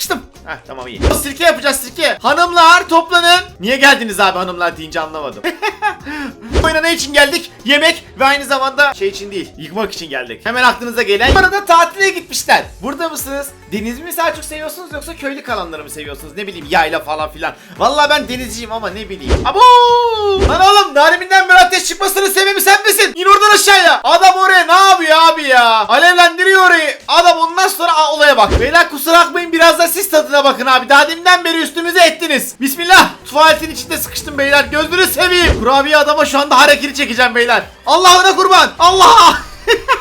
sıkıştım. Heh tamam iyi. Sirke yapacağız sirke. Hanımlar toplanın. Niye geldiniz abi hanımlar deyince anlamadım. Bu Oyuna ne için geldik? Yemek ve aynı zamanda şey için değil, yıkmak için geldik. Hemen aklınıza gelen. Bu arada tatile gitmişler. Burada mısınız? Deniz mi çok seviyorsunuz yoksa köylü kalanları mı seviyorsunuz? Ne bileyim yayla falan filan. Vallahi ben denizciyim ama ne bileyim. Abo! Lan oğlum Narim'inden bir ateş çıkmasının sebebi sen misin? İn oradan aşağıya. Adam oraya ne yapıyor abi ya? Alevlendiriyor orayı. Adam ondan sonra Aa, olaya bak. Beyler kusura bakmayın biraz da siz tadına bakın abi. Daha deminden beri üstümüze ettiniz. Bismillah. Tuvaletin içinde sıkıştım beyler. Gözünü seveyim. Kurabiye adama şu anda hareketi çekeceğim beyler. Allah'ına kurban. Allah!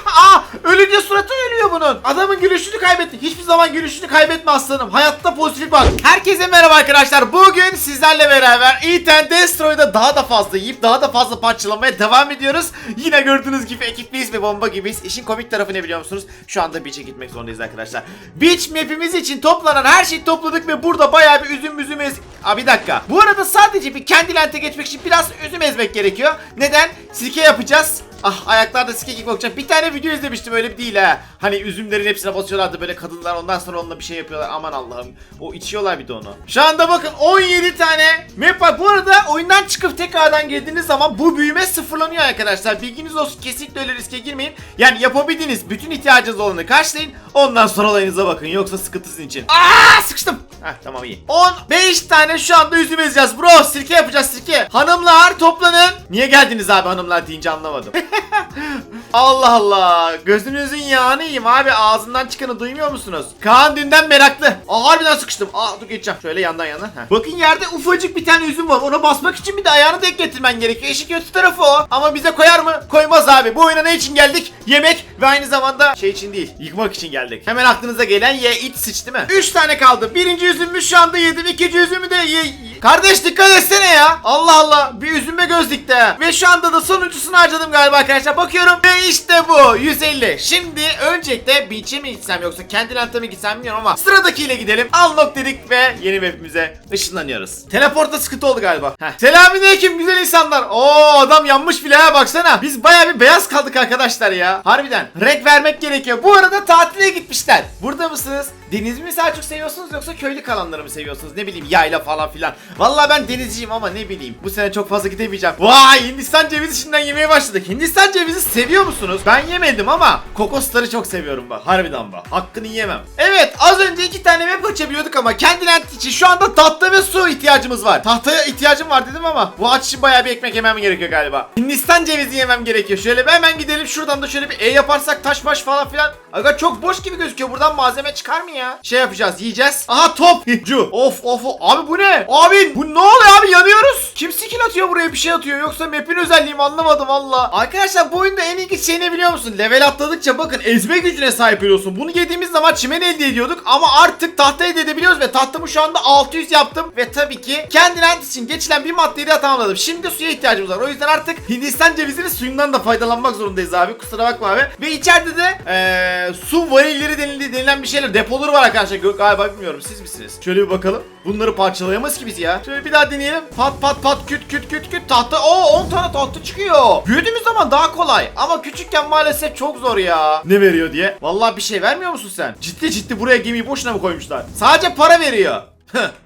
Aa, ölünce suratı ölüyor bunun. Adamın gülüşünü kaybetti. Hiçbir zaman gülüşünü kaybetme aslanım. Hayatta pozitif bak. Herkese merhaba arkadaşlar. Bugün sizlerle beraber Eat and Destroy'da daha da fazla yiyip daha da fazla parçalamaya devam ediyoruz. Yine gördüğünüz gibi ekipliyiz ve bomba gibiyiz. İşin komik tarafı ne biliyor musunuz? Şu anda beach'e gitmek zorundayız arkadaşlar. Beach map'imiz için toplanan her şeyi topladık ve burada bayağı bir üzüm üzüm ez... Aa bir dakika. Bu arada sadece bir kendi lente geçmek için biraz üzüm ezmek gerekiyor. Neden? Sirke yapacağız. Ah ayaklarda sike gibi bakacağım. Bir tane video izlemiştim öyle bir değil ha. Hani üzümlerin hepsine basıyorlardı böyle kadınlar ondan sonra onunla bir şey yapıyorlar. Aman Allah'ım. O içiyorlar bir de onu. Şu anda bakın 17 tane map var. Bu arada oyundan çıkıp tekrardan girdiğiniz zaman bu büyüme sıfırlanıyor arkadaşlar. Bilginiz olsun kesinlikle öyle riske girmeyin. Yani yapabildiğiniz bütün ihtiyacınız olanı karşılayın. Ondan sonra olayınıza bakın. Yoksa sıkıntı sizin için. Aa sıkıştım. Heh tamam iyi. 15 tane şu anda üzüm ezeceğiz bro. Sirke yapacağız sirke. Hanımlar toplanın. Niye geldiniz abi hanımlar deyince anlamadım. Allah Allah. Gözünüzün yağını abi. Ağzından çıkanı duymuyor musunuz? Kaan dünden meraklı. Aa harbiden sıkıştım. Aa dur geçeceğim. Şöyle yandan yana. Heh. Bakın yerde ufacık bir tane üzüm var. Ona basmak için bir de ayağını denk getirmen gerekiyor. İşin kötü tarafı o. Ama bize koyar mı? Koymaz abi. Bu oyuna ne için geldik? Yemek ve aynı zamanda şey için değil. Yıkmak için geldik. Hemen aklınıza gelen ye it sıç değil mi? 3 tane kaldı. Birinci üzümü şu anda yedim. İkinci üzümü de ye... Kardeş dikkat etsene ya. Allah Allah. Bir üzüme göz dikti. Ve şu anda da sonuncusunu harcadım galiba arkadaşlar. Bakıyorum. Ve işte bu. 150. Şimdi öncelikle beach'e mi gitsem yoksa kendi lente mi gitsem bilmiyorum ama sıradakiyle gidelim. Unlock dedik ve yeni map'imize ışınlanıyoruz. Teleportta sıkıntı oldu galiba. Selamünaleyküm güzel insanlar. Oo adam yanmış bile ha baksana. Biz baya bir beyaz kaldık arkadaşlar ya. Harbiden. Renk vermek gerekiyor. Bu arada tatile gitmişler. Burada mısınız? Deniz mi daha çok seviyorsunuz yoksa köylü kalanları mı seviyorsunuz? Ne bileyim yayla falan filan. Vallahi ben denizciyim ama ne bileyim. Bu sene çok fazla gidemeyeceğim. Vay Hindistan cevizi şimdiden yemeye başladık. Hindistan cevizi seviyor musunuz? Ben yemedim ama kokosları çok seviyorum bak. Harbiden bak. Hakkını yemem. Evet az önce iki tane map açabiliyorduk ama kendi lent için şu anda tahta ve su ihtiyacımız var. Tahtaya ihtiyacım var dedim ama bu aç için bayağı bir ekmek yemem gerekiyor galiba. Hindistan cevizi yemem gerekiyor. Şöyle bir hemen gidelim şuradan da şöyle bir E yaparsak taş baş falan filan. Aga çok boş gibi gözüküyor. Buradan malzeme çıkar mı ya? Şey yapacağız yiyeceğiz. Aha top. Of of of. Abi bu ne? Abi bu ne oluyor abi yanıyoruz. Kim skill atıyor buraya bir şey atıyor. Yoksa map'in özelliği mi anlamadım valla. Arkadaşlar bu oyunda en ilginç şey ne biliyor musun? Level atladıkça bakın ezme gücüne sahip oluyorsun. Bunu yediğimiz zaman çimen elde ediyorduk. Ama artık tahta elde edebiliyoruz ve tahtamı şu anda 600 yaptım. Ve tabii ki kendi lent için geçilen bir maddeyi de tamamladım. Şimdi suya ihtiyacımız var. O yüzden artık Hindistan cevizinin suyundan da faydalanmak zorundayız abi. Kusura bakma abi. Ve içeride de eee, su varilleri denildi, denilen bir şeyler depoları var arkadaşlar. Galiba bilmiyorum siz misiniz? Şöyle bir bakalım. Bunları parçalayamayız ki biz ya. Şöyle bir daha deneyelim. Pat pat pat küt küt küt küt tahta. Oo 10 tane tahta çıkıyor. Büyüdüğümüz zaman daha kolay. Ama küçükken maalesef çok zor ya. Ne veriyor diye. Vallahi bir şey vermiyor musun sen? Ciddi ciddi buraya gemiyi boşuna mı koymuşlar? Sadece para veriyor.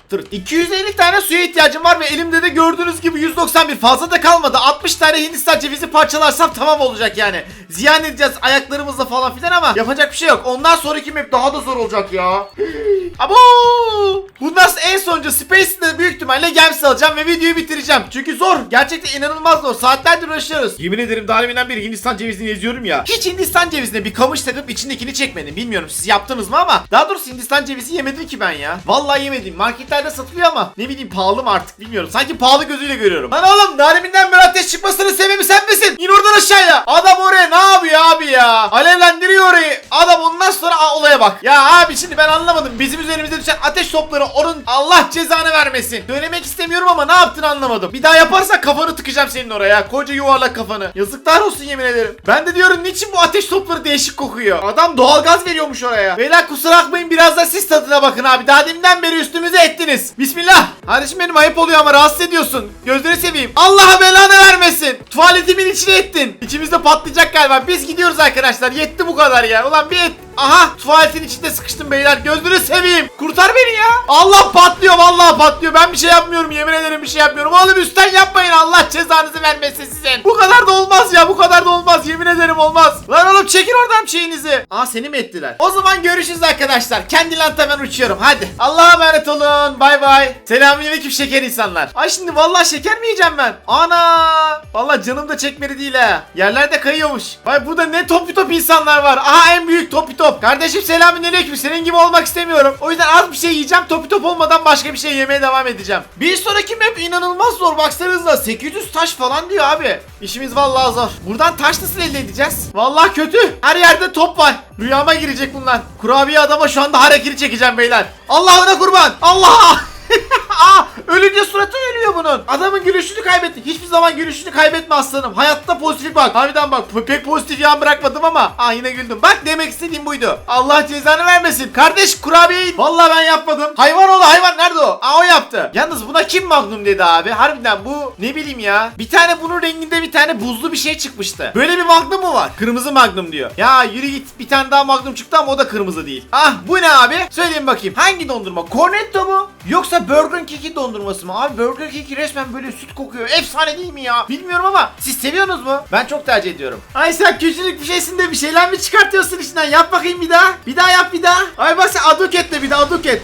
Tır. 250 tane suya ihtiyacım var ve elimde de gördüğünüz gibi 191 fazla da kalmadı. 60 tane Hindistan cevizi parçalarsam tamam olacak yani. Ziyan edeceğiz ayaklarımızla falan filan ama yapacak bir şey yok. Ondan sonraki map daha da zor olacak ya. Abo! Bundan en sonuncu Space'de büyük ihtimalle Gems alacağım ve videoyu bitireceğim. Çünkü zor. Gerçekten inanılmaz zor. Saatlerdir uğraşıyoruz. Yemin ederim daha deminden beri Hindistan cevizini eziyorum ya. Hiç Hindistan cevizine bir kamış takıp içindekini çekmedim. Bilmiyorum siz yaptınız mı ama. Daha doğrusu Hindistan cevizi yemedim ki ben ya. Vallahi yemedim. Marketlerde satılıyor ama. Ne bileyim pahalı mı artık bilmiyorum. Sanki pahalı gözüyle görüyorum. Lan oğlum Narim'inden bir ateş çıkmasının sebebi sen misin? İn oradan aşağıya. Adam oraya ne yapıyor abi ya? Alevlendiriyor orayı. Adam ondan sonra Aa, olaya bak. Ya abi şimdi ben anlamadım. Bizim üzerimize düşen ateş topları onun Allah cezanı vermesin. Söylemek istemiyorum ama ne yaptığını anlamadım. Bir daha yaparsak kafanı tıkacağım senin oraya. Koca yuvarlak kafanı. Yazıklar olsun yemin ederim. Ben de diyorum niçin bu ateş topları değişik kokuyor. Adam doğalgaz veriyormuş oraya. Beyler kusura bakmayın biraz da siz tadına bakın abi. Daha deminden beri üstümüze ettiniz. Bismillah. Kardeşim benim ayıp oluyor ama rahatsız ediyorsun. Gözleri seveyim. Allah belanı vermesin. Tuvaletimin içine ettin. İçimizde patlayacak galiba. Biz gidiyoruz arkadaşlar. Yetti bu kadar ya. Ulan bir et Aha tuvaletin içinde sıkıştım beyler. Gözünü seveyim. Kurtar beni ya. Allah patlıyor vallahi patlıyor. Ben bir şey yapmıyorum yemin ederim bir şey yapmıyorum. Oğlum üstten yapmayın Allah cezanızı vermesin sizin. Bu kadar da olmaz ya bu kadar da olmaz. Yemin ederim olmaz. Lan oğlum çekin oradan şeyinizi. Aa seni mi ettiler? O zaman görüşürüz arkadaşlar. Kendi lanta ben uçuyorum hadi. Allah'a emanet olun. Bay bay. Selamünaleyküm şeker insanlar. Ay şimdi vallahi şeker mi yiyeceğim ben? Ana! Vallahi canım da çekmedi değil ha. Yerler de kayıyormuş. Vay burada ne topi top insanlar var. Aha en büyük topi top. Kardeşim selamünaleyküm. Senin gibi olmak istemiyorum. O yüzden az bir şey yiyeceğim. Topi top olmadan başka bir şey yemeye devam edeceğim. Bir sonraki map inanılmaz zor. Baksanıza 800 taş falan diyor abi. İşimiz vallahi zor. Buradan taş nasıl elde edeceğiz? Vallahi kötü. Her yerde top var. Rüyama girecek bunlar. Kurabiye adama şu anda hareketi çekeceğim beyler. Allah'ına kurban. Allah! Ölünce suratı ölüyor bunun. Adamın gülüşünü kaybetti. Hiçbir zaman gülüşünü kaybetme aslanım. Hayatta pozitif bak. Harbiden bak. Pek pozitif yan bırakmadım ama. Aa yine güldüm. Bak demek istediğim buydu. Allah cezanı vermesin. Kardeş kurabiyeyi. Vallahi ben yapmadım. Hayvan oğlu hayvan nerede o? Aa o yaptı. Yalnız buna kim magnum dedi abi? Harbiden bu ne bileyim ya. Bir tane bunun renginde bir tane buzlu bir şey çıkmıştı. Böyle bir magnum mu var? Kırmızı magnum diyor. Ya yürü git. Bir tane daha magnum çıktı ama o da kırmızı değil. Ah bu ne abi? Söyleyin bakayım. Hangi dondurma? Cornetto mu? Yoksa Burger King'in dondurması mı? Abi Burger King resmen böyle süt kokuyor. Efsane değil mi ya? Bilmiyorum ama siz seviyorsunuz mu? Ben çok tercih ediyorum. Ay sen küçücük bir şeysin de bir şeyler mi çıkartıyorsun içinden? Yap bakayım bir daha. Bir daha yap bir daha. Ay bak sen aduket de bir daha aduket.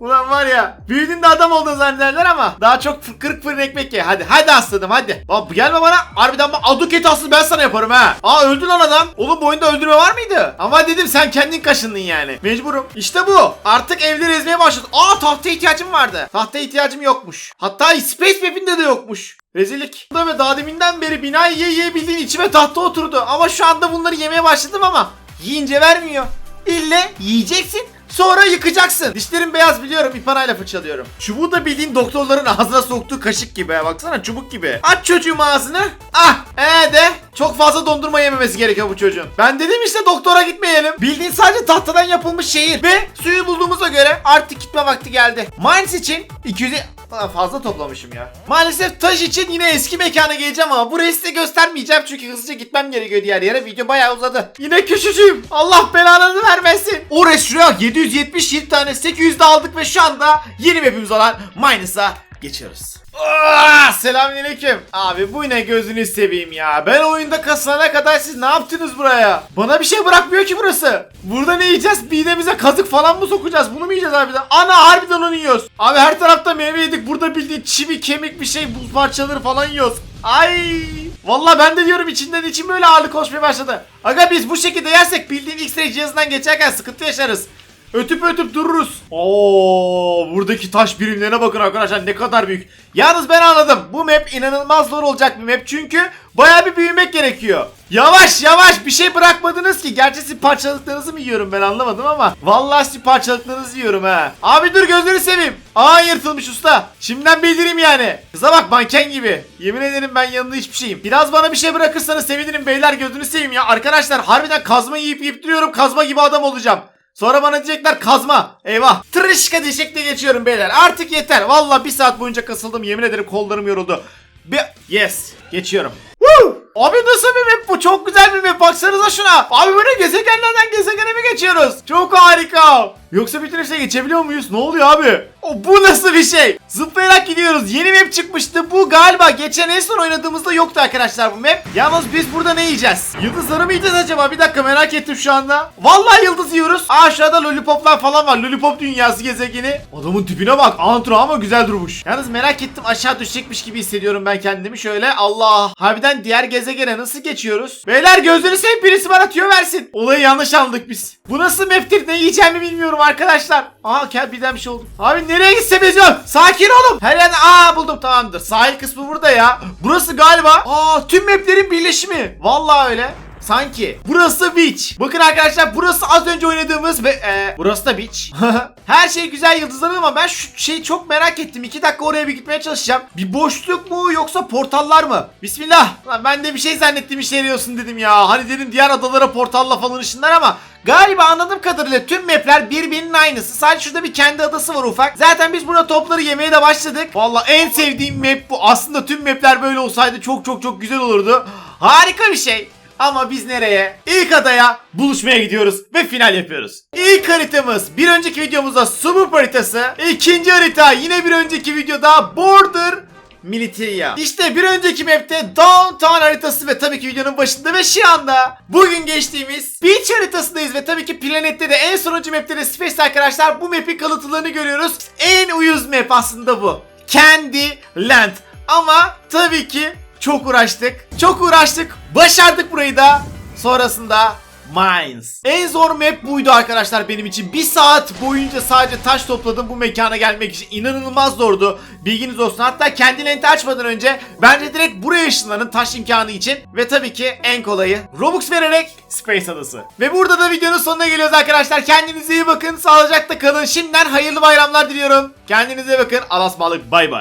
Ulan var ya büyüdüğünde adam olduğunu zannederler ama daha çok kırık fırın ekmek ye. Hadi hadi aslanım hadi. Bak gelme bana harbiden bak aduket aslı ben sana yaparım ha. Aa öldü lan adam. Oğlum bu oyunda öldürme var mıydı? Ama dedim sen kendin kaşındın yani. Mecburum. İşte bu. Artık evleri ezmeye başladı. Aa tahta ihtiyacım vardı. Tahta ihtiyacım yokmuş. Hatta Space Map'inde de yokmuş. Rezillik. Da ve daha deminden beri binayı ye ye bildiğin içime tahta oturdu. Ama şu anda bunları yemeye başladım ama yiyince vermiyor. İlle yiyeceksin. Sonra yıkacaksın. Dişlerim beyaz biliyorum ipanayla fırçalıyorum. Çubuğu da bildiğin doktorların ağzına soktuğu kaşık gibi. Baksana çubuk gibi. Aç çocuğum ağzını. Ah ee de. Çok fazla dondurma yememesi gerekiyor bu çocuğun. Ben dedim işte doktora gitmeyelim. Bildiğin sadece tahtadan yapılmış şehir. Ve suyu bulduğumuza göre artık gitme vakti geldi. Mines için 200 Aa, fazla toplamışım ya. Maalesef taş için yine eski mekana geleceğim ama burayı size göstermeyeceğim çünkü hızlıca gitmem gerekiyor diğer yere. Video bayağı uzadı. Yine küçücüğüm. Allah belanı vermesin. O restoran 777 tane 800 de aldık ve şu anda yeni mapimiz olan Minus'a geçiyoruz. Aa, Selamünaleyküm. Abi bu ne gözünü seveyim ya. Ben oyunda kasana kadar siz ne yaptınız buraya? Bana bir şey bırakmıyor ki burası. Burada ne yiyeceğiz? Midemize kazık falan mı sokacağız? Bunu mu yiyeceğiz harbiden? Ana harbiden onu yiyoruz. Abi her tarafta meyve yedik. Burada bildiğin çivi kemik bir şey buz parçaları falan yiyoruz. Ay! Vallahi ben de diyorum içinden içim böyle ağırlık koşmaya başladı. Aga biz bu şekilde yersek bildiğin X-ray cihazından geçerken sıkıntı yaşarız. Ötüp ötüp dururuz. Oo, buradaki taş birimlerine bakın arkadaşlar ne kadar büyük. Yalnız ben anladım. Bu map inanılmaz zor olacak bir map çünkü baya bir büyümek gerekiyor. Yavaş yavaş bir şey bırakmadınız ki. Gerçi sizin parçalıklarınızı mı yiyorum ben anlamadım ama. Vallahi sizin parçalıklarınızı yiyorum ha. Abi dur gözünü seveyim. Aa yırtılmış usta. Şimdiden bildireyim yani. Kıza bak manken gibi. Yemin ederim ben yanında hiçbir şeyim. Biraz bana bir şey bırakırsanız sevinirim beyler gözünü seveyim ya. Arkadaşlar harbiden kazma yiyip yiyip duruyorum. Kazma gibi adam olacağım. Sonra bana diyecekler kazma. Eyvah. Tırışka diyecekle geçiyorum beyler. Artık yeter. Valla bir saat boyunca kasıldım. Yemin ederim kollarım yoruldu. Bir... Yes. Geçiyorum. Woo! Abi nasıl bir map bu? Çok güzel bir map. Baksanıza şuna. Abi böyle gezegenlerden gezegene mi geçiyoruz? Çok harika. Yoksa bütün hepsine geçebiliyor muyuz? Ne oluyor abi? O bu nasıl bir şey? Zıplayarak gidiyoruz. Yeni map çıkmıştı. Bu galiba geçen en son oynadığımızda yoktu arkadaşlar bu map. Yalnız biz burada ne yiyeceğiz? Yıldızları mı yiyeceğiz acaba? Bir dakika merak ettim şu anda. Vallahi yıldız yiyoruz. Aşağıda lollipoplar falan var. Lollipop dünyası gezegeni. Adamın tipine bak. Antro ama güzel durmuş. Yalnız merak ettim aşağı düşecekmiş gibi hissediyorum ben kendimi. Şöyle Allah. Harbiden diğer gezegene nasıl geçiyoruz? Beyler gözünü seveyim birisi bana tüyo versin. Olayı yanlış anladık biz. Bu nasıl map'tir? Ne yiyeceğimi bilmiyorum arkadaşlar. Aa gel bir şey oldu. Abi nereye gitsem yazıyorum. Sakin olun. Her yerde aa buldum tamamdır. Sahil kısmı burada ya. Burası galiba aa tüm map'lerin birleşimi. Vallahi öyle. Sanki. Burası beach. Bakın arkadaşlar burası az önce oynadığımız ve e, burası da beach. Her şey güzel yıldızlar ama ben şu şeyi çok merak ettim. 2 dakika oraya bir gitmeye çalışacağım. Bir boşluk mu yoksa portallar mı? Bismillah. Lan ben de bir şey zannettim işe yarıyorsun dedim ya. Hani dedim diğer adalara portalla falan ışınlar ama Galiba anladığım kadarıyla tüm mapler birbirinin aynısı. Sadece şurada bir kendi adası var ufak. Zaten biz burada topları yemeye de başladık. Valla en sevdiğim map bu. Aslında tüm mapler böyle olsaydı çok çok çok güzel olurdu. Harika bir şey. Ama biz nereye? İlk adaya buluşmaya gidiyoruz ve final yapıyoruz. İlk haritamız bir önceki videomuzda Sumur haritası. İkinci harita yine bir önceki videoda Border Militaria. İşte bir önceki map'te Downtown haritası ve tabii ki videonun başında ve şu anda bugün geçtiğimiz Beach haritasındayız ve tabii ki planette de en sonuncu map'te de Space arkadaşlar bu map'in kalıntılarını görüyoruz. En uyuz map aslında bu. Candy Land. Ama tabii ki çok uğraştık. Çok uğraştık. Başardık burayı da. Sonrasında Mines. En zor map buydu arkadaşlar benim için. Bir saat boyunca sadece taş topladım bu mekana gelmek için. İnanılmaz zordu. Bilginiz olsun. Hatta kendi lenti açmadan önce bence direkt buraya ışınlanın taş imkanı için. Ve tabii ki en kolayı Robux vererek Space Adası. Ve burada da videonun sonuna geliyoruz arkadaşlar. Kendinize iyi bakın. Sağlıcakla kalın. Şimdiden hayırlı bayramlar diliyorum. Kendinize bakın. Alasmalık bay bay.